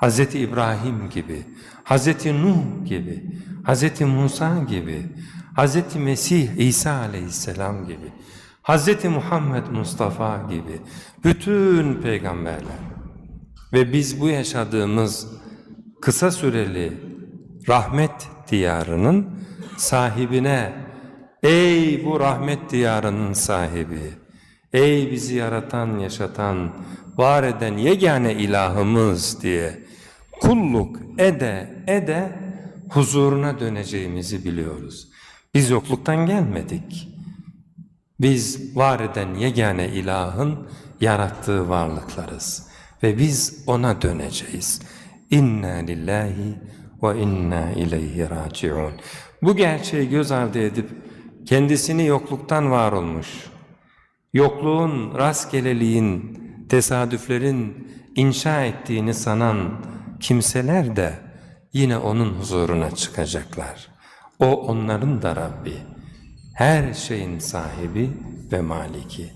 Hz. İbrahim gibi, Hz. Nuh gibi, Hz. Musa gibi, Hz. Mesih İsa aleyhisselam gibi, Hz. Muhammed Mustafa gibi bütün peygamberler ve biz bu yaşadığımız kısa süreli rahmet diyarının sahibine ey bu rahmet diyarının sahibi ey bizi yaratan yaşatan var eden yegane ilahımız diye kulluk ede ede huzuruna döneceğimizi biliyoruz. Biz yokluktan gelmedik. Biz var eden yegane ilahın yarattığı varlıklarız ve biz ona döneceğiz. İnna lillahi ve inna ileyhi raciun. Bu gerçeği göz ardı edip kendisini yokluktan var olmuş, yokluğun, rastgeleliğin, tesadüflerin inşa ettiğini sanan kimseler de yine onun huzuruna çıkacaklar. O onların da Rabbi, her şeyin sahibi ve maliki.